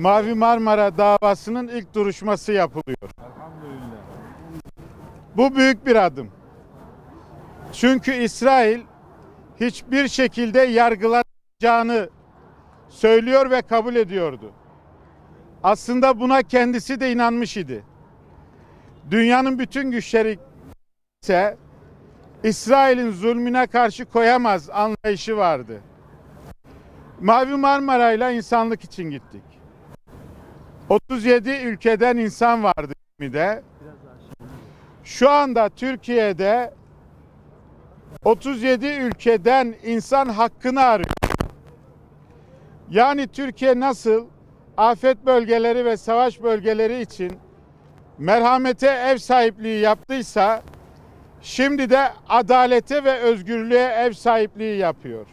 Mavi Marmara davasının ilk duruşması yapılıyor. Bu büyük bir adım. Çünkü İsrail hiçbir şekilde yargılanacağını söylüyor ve kabul ediyordu. Aslında buna kendisi de inanmış idi. Dünyanın bütün güçleri ise İsrail'in zulmüne karşı koyamaz anlayışı vardı. Mavi Marmara ile insanlık için gittik. 37 ülkeden insan vardı de. Şu anda Türkiye'de 37 ülkeden insan hakkını arıyor. Yani Türkiye nasıl afet bölgeleri ve savaş bölgeleri için merhamete ev sahipliği yaptıysa şimdi de adalete ve özgürlüğe ev sahipliği yapıyor.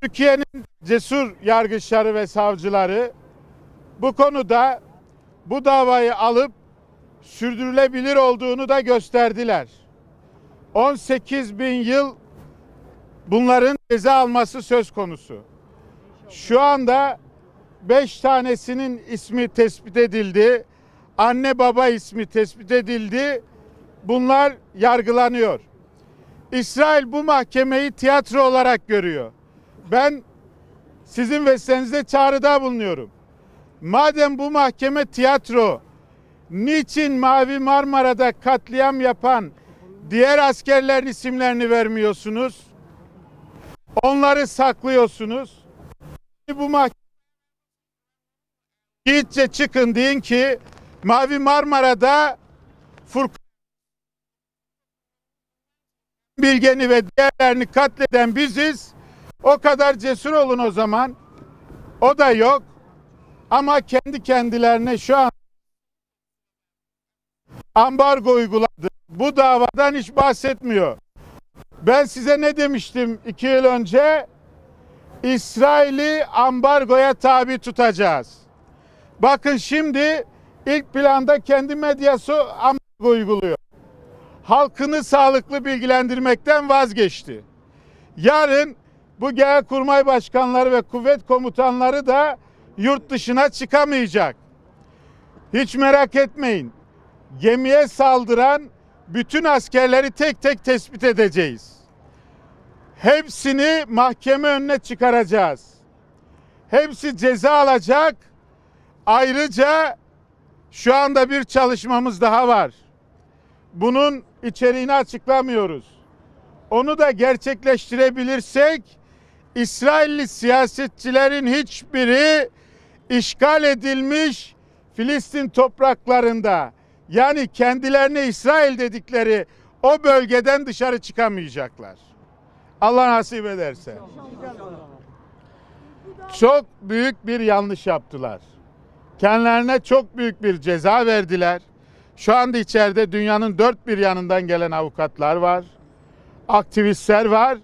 Türkiye'nin cesur yargıçları ve savcıları bu konuda bu davayı alıp sürdürülebilir olduğunu da gösterdiler. 18 bin yıl bunların ceza alması söz konusu. Şu anda 5 tanesinin ismi tespit edildi. Anne baba ismi tespit edildi. Bunlar yargılanıyor. İsrail bu mahkemeyi tiyatro olarak görüyor. Ben sizin vesilenizde çağrıda bulunuyorum. Madem bu mahkeme tiyatro, niçin Mavi Marmara'da katliam yapan diğer askerlerin isimlerini vermiyorsunuz? Onları saklıyorsunuz. Bu mahkeme Yiğitçe çıkın deyin ki Mavi Marmara'da Furkan Bilgen'i ve diğerlerini katleden biziz. O kadar cesur olun o zaman. O da yok. Ama kendi kendilerine şu an ambargo uyguladı. Bu davadan hiç bahsetmiyor. Ben size ne demiştim iki yıl önce? İsrail'i ambargoya tabi tutacağız. Bakın şimdi ilk planda kendi medyası ambargo uyguluyor. Halkını sağlıklı bilgilendirmekten vazgeçti. Yarın bu genelkurmay başkanları ve kuvvet komutanları da yurt dışına çıkamayacak. Hiç merak etmeyin. Gemiye saldıran bütün askerleri tek tek tespit edeceğiz. Hepsini mahkeme önüne çıkaracağız. Hepsi ceza alacak. Ayrıca şu anda bir çalışmamız daha var. Bunun içeriğini açıklamıyoruz. Onu da gerçekleştirebilirsek İsrailli siyasetçilerin hiçbiri işgal edilmiş Filistin topraklarında yani kendilerine İsrail dedikleri o bölgeden dışarı çıkamayacaklar. Allah nasip ederse. Çok büyük bir yanlış yaptılar. Kendilerine çok büyük bir ceza verdiler. Şu anda içeride dünyanın dört bir yanından gelen avukatlar var. Aktivistler var.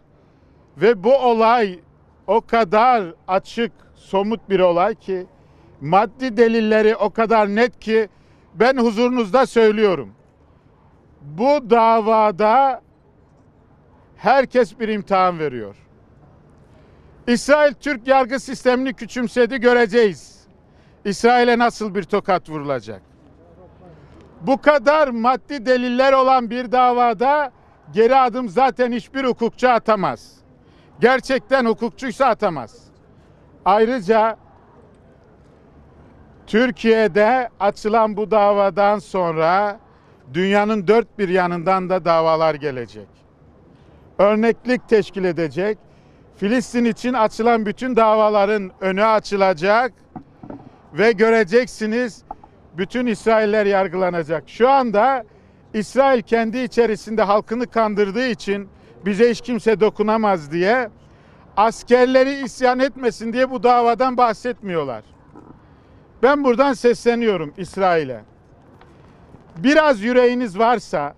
Ve bu olay o kadar açık, somut bir olay ki maddi delilleri o kadar net ki ben huzurunuzda söylüyorum. Bu davada herkes bir imtihan veriyor. İsrail Türk yargı sistemini küçümsedi göreceğiz. İsrail'e nasıl bir tokat vurulacak? Bu kadar maddi deliller olan bir davada geri adım zaten hiçbir hukukçu atamaz. Gerçekten hukukçuysa atamaz. Ayrıca Türkiye'de açılan bu davadan sonra dünyanın dört bir yanından da davalar gelecek. Örneklik teşkil edecek. Filistin için açılan bütün davaların önü açılacak ve göreceksiniz bütün İsrailler yargılanacak. Şu anda İsrail kendi içerisinde halkını kandırdığı için bize hiç kimse dokunamaz diye askerleri isyan etmesin diye bu davadan bahsetmiyorlar. Ben buradan sesleniyorum İsrail'e. Biraz yüreğiniz varsa,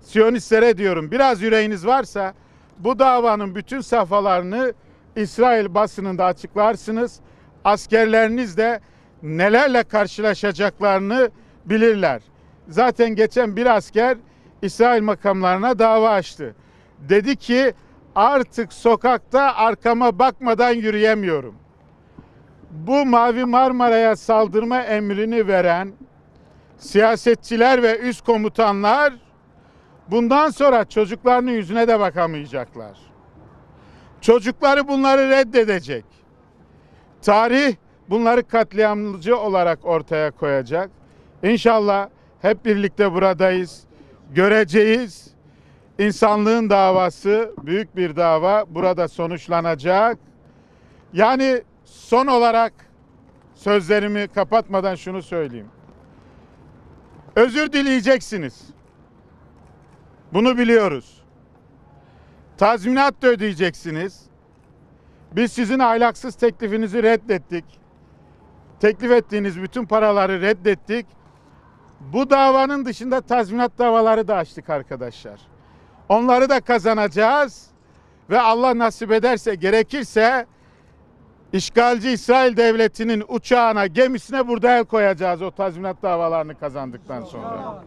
Siyonistlere diyorum, biraz yüreğiniz varsa bu davanın bütün safhalarını İsrail basınında açıklarsınız. Askerleriniz de nelerle karşılaşacaklarını bilirler. Zaten geçen bir asker İsrail makamlarına dava açtı. Dedi ki artık sokakta arkama bakmadan yürüyemiyorum. Bu Mavi Marmara'ya saldırma emrini veren siyasetçiler ve üst komutanlar bundan sonra çocuklarının yüzüne de bakamayacaklar. Çocukları bunları reddedecek. Tarih bunları katliamcı olarak ortaya koyacak. İnşallah hep birlikte buradayız. Göreceğiz. İnsanlığın davası büyük bir dava burada sonuçlanacak. Yani son olarak sözlerimi kapatmadan şunu söyleyeyim. Özür dileyeceksiniz. Bunu biliyoruz. Tazminat da ödeyeceksiniz. Biz sizin ahlaksız teklifinizi reddettik. Teklif ettiğiniz bütün paraları reddettik. Bu davanın dışında tazminat davaları da açtık arkadaşlar. Onları da kazanacağız ve Allah nasip ederse gerekirse işgalci İsrail devletinin uçağına, gemisine burada el koyacağız o tazminat davalarını kazandıktan sonra.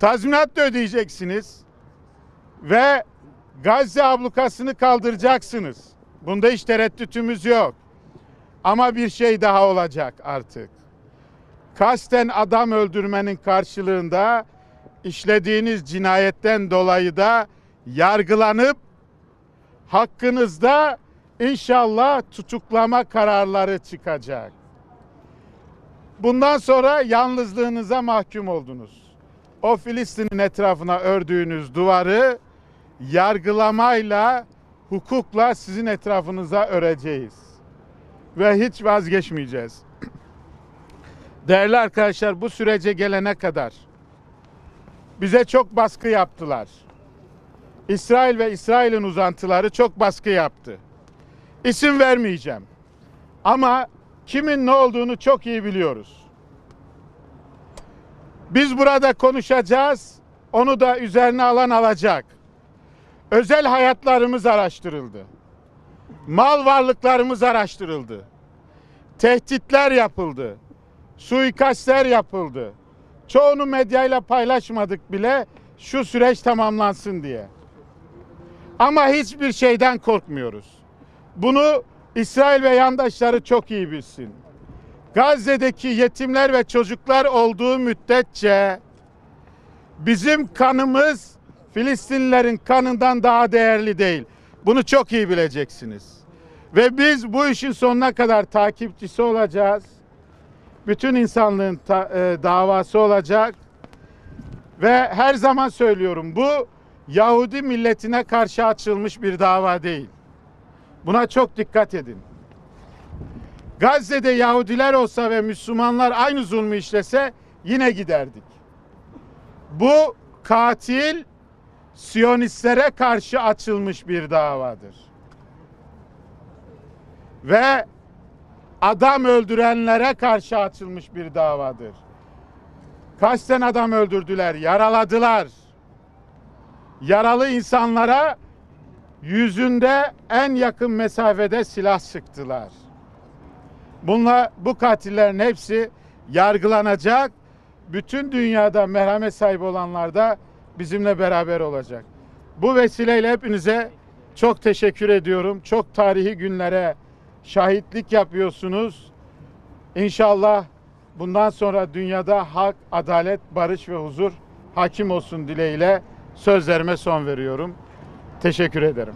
Tazminat da ödeyeceksiniz ve Gazze ablukasını kaldıracaksınız. Bunda hiç tereddütümüz yok. Ama bir şey daha olacak artık. Kasten adam öldürmenin karşılığında işlediğiniz cinayetten dolayı da yargılanıp hakkınızda inşallah tutuklama kararları çıkacak. Bundan sonra yalnızlığınıza mahkum oldunuz. O Filistin'in etrafına ördüğünüz duvarı yargılamayla, hukukla sizin etrafınıza öreceğiz. Ve hiç vazgeçmeyeceğiz. Değerli arkadaşlar bu sürece gelene kadar bize çok baskı yaptılar. İsrail ve İsrail'in uzantıları çok baskı yaptı. İsim vermeyeceğim. Ama kimin ne olduğunu çok iyi biliyoruz. Biz burada konuşacağız. Onu da üzerine alan alacak. Özel hayatlarımız araştırıldı. Mal varlıklarımız araştırıldı. Tehditler yapıldı. Suikastler yapıldı. Çoğunu medyayla paylaşmadık bile şu süreç tamamlansın diye. Ama hiçbir şeyden korkmuyoruz. Bunu İsrail ve yandaşları çok iyi bilsin. Gazze'deki yetimler ve çocuklar olduğu müddetçe bizim kanımız Filistinlilerin kanından daha değerli değil. Bunu çok iyi bileceksiniz. Ve biz bu işin sonuna kadar takipçisi olacağız. Bütün insanlığın ta- e, davası olacak. Ve her zaman söylüyorum bu Yahudi milletine karşı açılmış bir dava değil. Buna çok dikkat edin. Gazze'de Yahudiler olsa ve Müslümanlar aynı zulmü işlese yine giderdik. Bu katil Siyonistlere karşı açılmış bir davadır. Ve adam öldürenlere karşı açılmış bir davadır. Kasten adam öldürdüler, yaraladılar. Yaralı insanlara yüzünde en yakın mesafede silah sıktılar. Bunlar bu katillerin hepsi yargılanacak. Bütün dünyada merhamet sahibi olanlar da bizimle beraber olacak. Bu vesileyle hepinize çok teşekkür ediyorum. Çok tarihi günlere şahitlik yapıyorsunuz. İnşallah bundan sonra dünyada hak, adalet, barış ve huzur hakim olsun dileğiyle sözlerime son veriyorum. Teşekkür ederim.